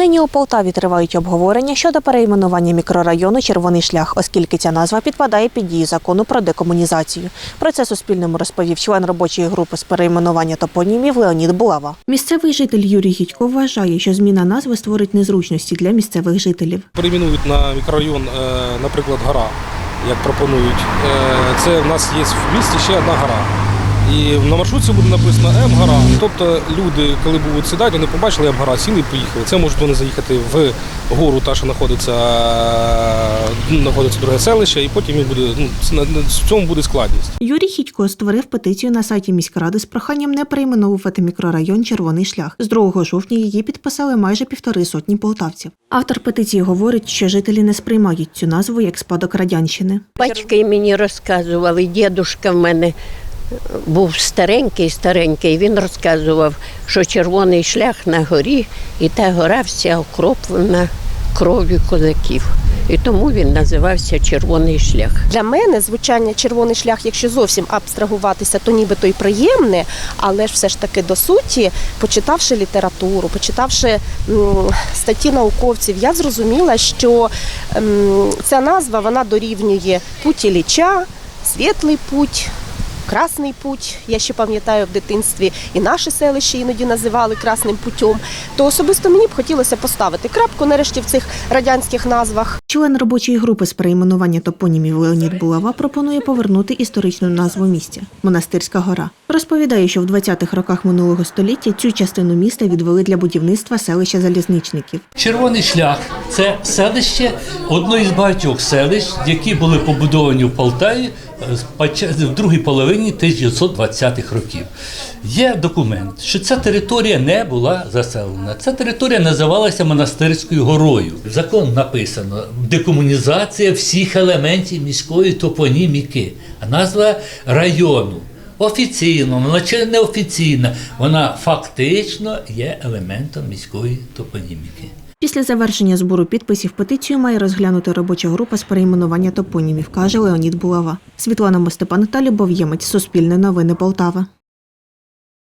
Нині у Полтаві тривають обговорення щодо перейменування мікрорайону Червоний шлях, оскільки ця назва підпадає під дію закону про декомунізацію. Про це Суспільному розповів член робочої групи з перейменування топонімів Леонід Булава. Місцевий житель Юрій Гідько вважає, що зміна назви створить незручності для місцевих жителів. перейменують на мікрорайон, е, наприклад, гора, як пропонують. Е, Це в нас є в місті ще одна гора. І на маршрутці буде написано М-гора. Тобто люди, коли будуть сідати, вони побачили М-гора, сіли і поїхали. Це можуть вони заїхати в гору, та що знаходиться, знаходиться друге селище, і потім їм буде ну, в цьому буде складність. Юрій Хідько створив петицію на сайті міськради з проханням не перейменовувати мікрорайон Червоний шлях. З 2 жовтня її підписали майже півтори сотні полтавців. Автор петиції говорить, що жителі не сприймають цю назву як спадок радянщини. Батьки мені розказували, дідушка в мене був старенький, старенький. Він розказував, що червоний шлях на горі, і та гора вся окроплена кров'ю козаків. І тому він називався Червоний шлях. Для мене звучання червоний шлях, якщо зовсім абстрагуватися, то нібито й приємне, але ж все ж таки до суті, почитавши літературу, почитавши статті науковців, я зрозуміла, що ця назва вона дорівнює путь Ілліча, світлий путь. Красний путь, я ще пам'ятаю в дитинстві, і наше селище іноді називали красним путем. То особисто мені б хотілося поставити крапку нарешті в цих радянських назвах. Член робочої групи з перейменування топонімів Леонід Булава пропонує повернути історичну назву місця Монастирська гора. Розповідає, що в 20-х роках минулого століття цю частину міста відвели для будівництва селища залізничників. Червоний шлях це селище одно із багатьох селищ, які були побудовані в Полтаві е, в другій половині 1920-х років. Є документ, що ця територія не була заселена. Ця територія називалася Монастирською горою. Закон написано декомунізація всіх елементів міської топоніміки, а назва району. Офіційно, вона чи неофіційно, вона фактично є елементом міської топоніміки. Після завершення збору підписів петицію має розглянути робоча група з перейменування топонімів, каже Леонід Булава. Світлана Мостепан та Любов Ємець. Суспільне новини Полтава.